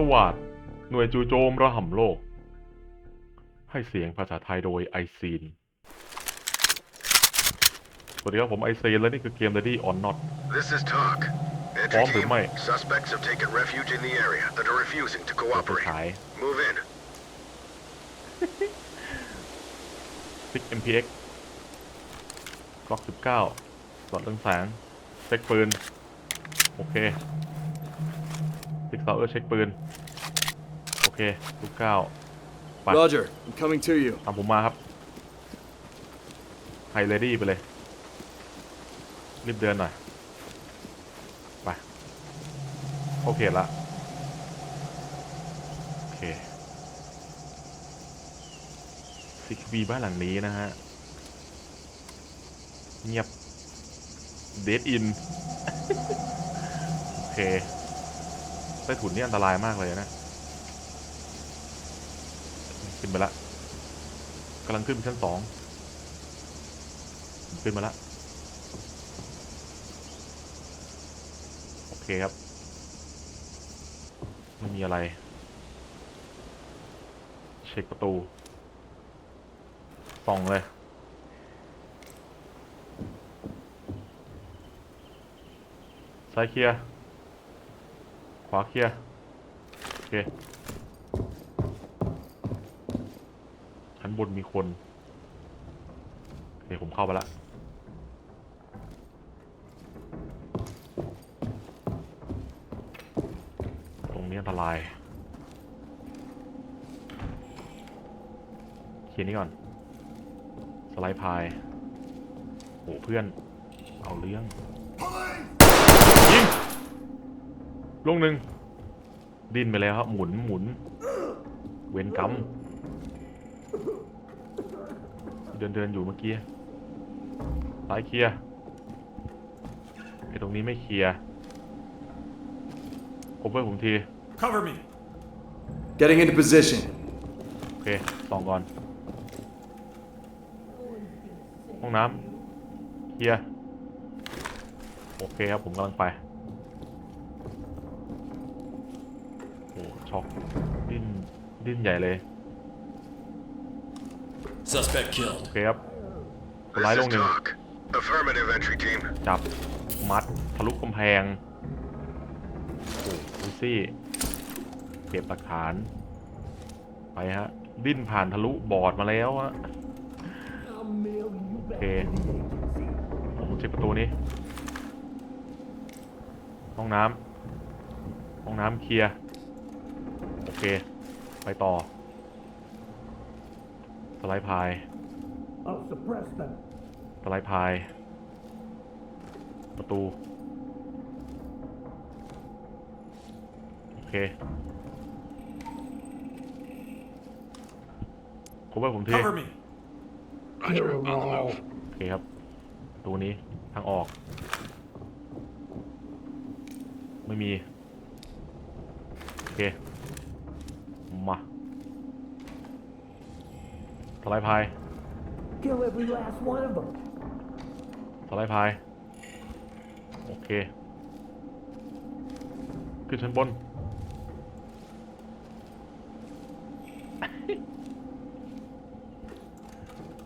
สวัสดหน่วยจู่โจมระห่ำโลก ให้เสียงภาษาไทยโดยไอซีน สวัสดีครับผมไอซีนและนี่คือเกม Ready or Not This is talk. Entry Bomb team, mate. suspects have taken refuge in the area that are refusing to เปิดไฟ cooperate. ฉาย Move in. 6 MPX กล็อก19หลอดเรืองแสงเช็คปืน โอเคติ๊ก เซาเออร์เช็คปืน โอเคลูกเก้า Bye. Roger, I'm coming to you. ตามผมมาครับไฮเลดี้ไปเลย รีบเดินหน่อย ไป โอเคละ โอเคซิกบีบ้านหลังนี้นะฮะ เงียบ เดดอิน โอเค ใต้ถุนนี่อันตรายมากเลยนะ ขึ้นไปละกำลังขึ้นไปชั้นสองขึ้นมาละโอเคครับ ไม่มีอะไร เช็คประตูส่องเลยซ้ายเคลียร์ ขวาเคลียร์โอเคชั้นบนมีคนเดี๋ยวผมเข้าไปละตรงนี้อันตรายเขียนนี้ก่อน สไลด์พายโหเพื่อน เอาเรื่อง ลงหนึ่งดิ้นไปแล้วครับหมุนหมุน เวนกรรมเดินเดินอยู่เมื่อกี้ซ้ายเคลียร์ไอ้ตรงนี้ไม่เคลียร์คบเพื่ผมที Cover me. Getting into position. โอเคส่องก่อน ห้องน้ำเคลียร์โอเคครับผมกำลังไป โอ้ช็อกดิ้นดิ้นใหญ่เลย Suspect killed. โอเคครับคน This ร้ายล is งหนึ่ง talk. Affirmative, entry team. จับมัดทะลุกำแพงโอ้ดูซี่ เก็บหลักฐาน ไปฮะ ดิ้นผ่านทะลุบอร์ดมาแล้วอะโอเคผมเช็คประตูนี้ ห้องน้ำห้องน้ำเคลียร์โอ เค ไปต่อ สไลด์พาย I'll suppress them. สไลด์พาย ประตู โอเคคบไว้ผมที Cover me. Kill them all. โอเคครับประตูนี้ทางออก ไม่มี โอเค มา สไลด์พาย Kill every last one of them. สไลด์พาย โอเค ขึ้นชั้นบน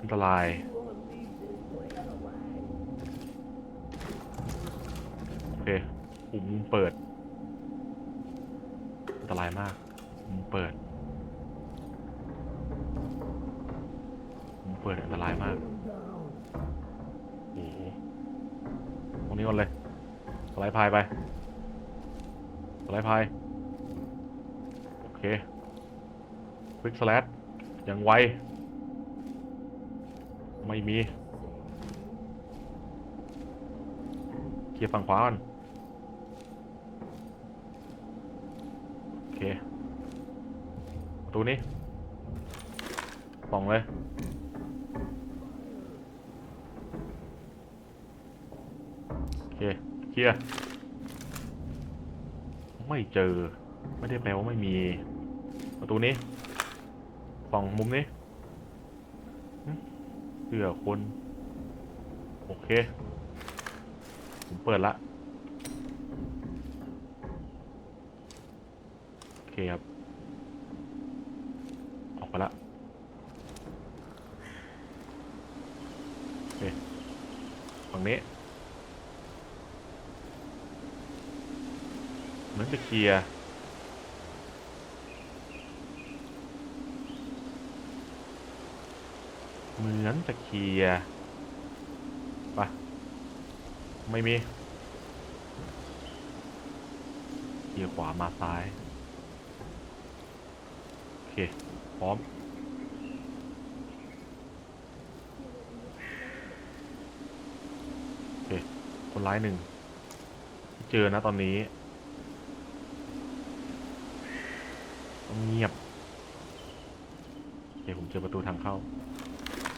อันตราย โอเคปุ่มมุมเปิด อันตรายมากมุมเปิดมุม เปิดอันตรายมากโอ้ตรงนี้ก่อนเลยสไลด์พายไปสไลด์พายโอเคควิกสแลดยังไว ไม่มีเคลียร์ฝั่งขวาก่อนโอเคประตูนี้ส่องเลย เคลียร์ไม่เจอ ไม่ได้แปลว่าไม่มี ประตูนี้ส่องมุมนี้เสื้อคน โอเค ผมเปิดละ โอเคครับ ออกไปละโอเคฝั่งนี้เห มือนจะเคลียร์เหมือนจะเคลียร์ไปไม่มีเคลียร์ขวามาซ้าย โอเค พร้อมโอเคคนร้ายหนึ่งเจอนะตอนนี้ ต้อง เงียบโอเคผมเจอประตูทางเข้า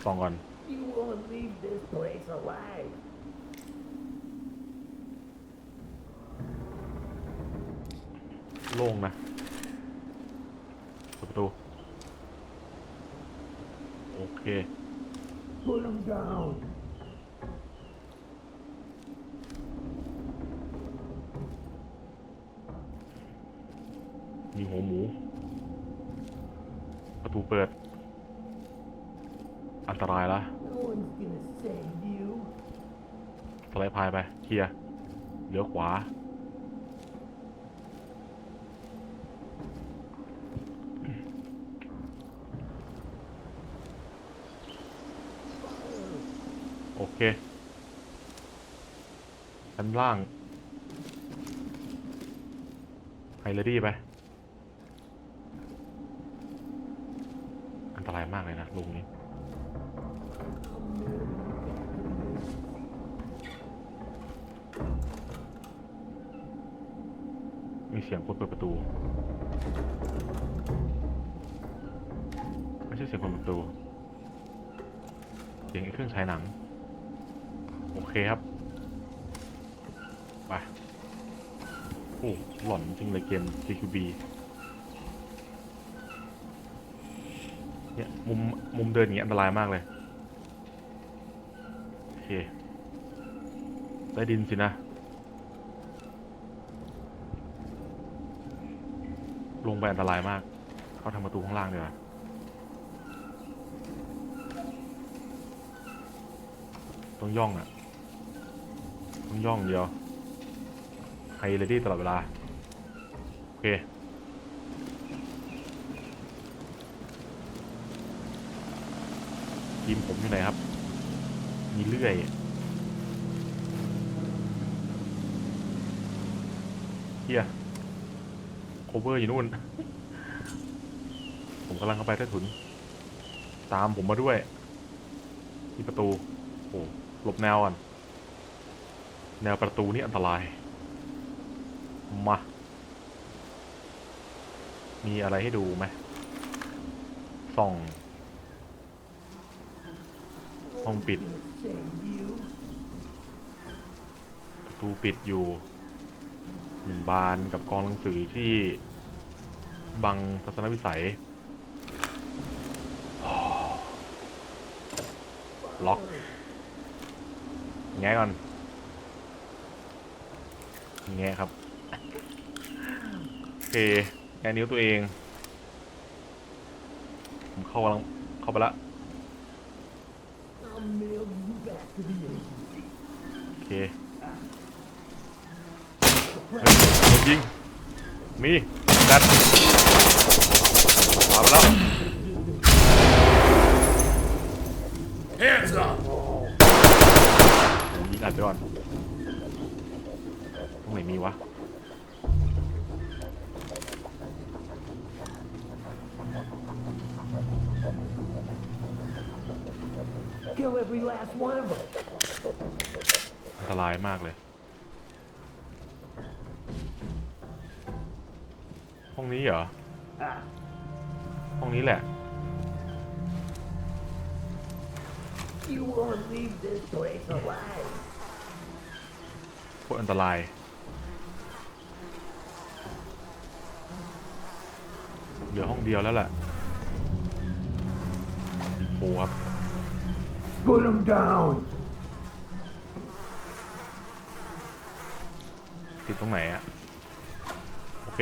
ส่องก่อน You won't leave this place alive. โล่งนะเปิดประตู โอเค Put him down. มีหัวหมู ประตูเปิด อันตรายละสไลด์พายไปเคลียร์เลี้ยวขวา โอเคชั้นล่างไฮเลดี้ไป อันตรายมากเลุงนี้มีเสียงคนเปิดประตู ไม่ใช่เสียงคนเปิดประตู เสียงเครื่องฉายหนัง โอเคครับ ไป โอ้ หล่อนจริงเลยเกม CQB เนี่ยมุมมุมเดินอย่างนี้อันตรายมากเลย โอเค ได้ดินสินะ ลงไปอันตรายมาก เข้าทางประตูข้างล่างดีกว่าต้องย่องอะ ต้องย่องเดียวไฮเลยดี้ตลอดเวลา โอเค ทีมผมอยู่ไหนครับ มีเลื่อยเฮียโคเวอร์อยู่นู่น ผมกำลังเข้าไปใต้ถุน ตามผมมาด้วย ที่ประตู โอ้หลบแนวก่อน แนวประตูนี่อันตราย มา มีอะไรให้ดูไหมส่อง ห้องปิดประตูปิดอยู่หนึ่งบานกับกองหนังสือที่บังทัศนวิสัย ล็อก แงะก่อน แงะครับ โอเคแงะนิ้วตัวเอง ผมเข้ากำลังเข้าไปละ I'll mail you back to the agency. โอเคเฮ้ยโดนยิง มีดัดมาไปแล้ว Hands up! ผมยิงอัดไปก่อนตรงไหนมีวะ Kill every last one of them. อันตรายมากเลย ห้องนี้เหรอ Ah, ห้องนี้แหละ you won't leave this place alive. โคตรอันตราย เหลือห้องเดียวแล้วแหละโอ้ครับ Put him down. ติดตรงไหนอะโอเค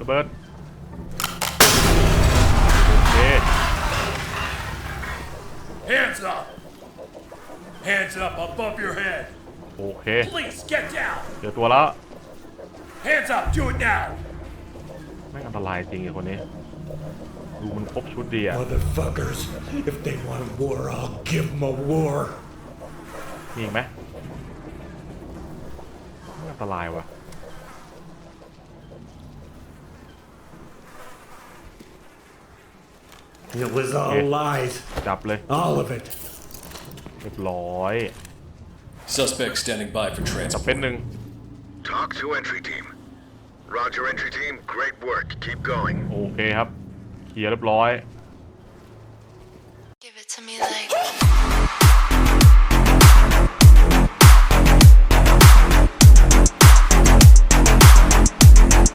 ระเบิด โอเค Hands up! Hands up above your head! โอเค Please get down! เจอตัวแล้ว Hands up! Do it now! แม่งอันตรายจริงไอ้คนนี้ ดูมันครบชุดดีอะ Motherfuckers, if they want war, I'll give them a war. มีอีกไหมแม่งอันตรายว่ะ It was all Yeah. lies. จับเลย All of it. เรียบร้อย Suspect standing by for จับ transport. เป็นหนึ่ง Talk to entry team. Roger, entry team. Great work. Keep going. โอเคครับ เคลียร์เรียบร้อย Give it to me like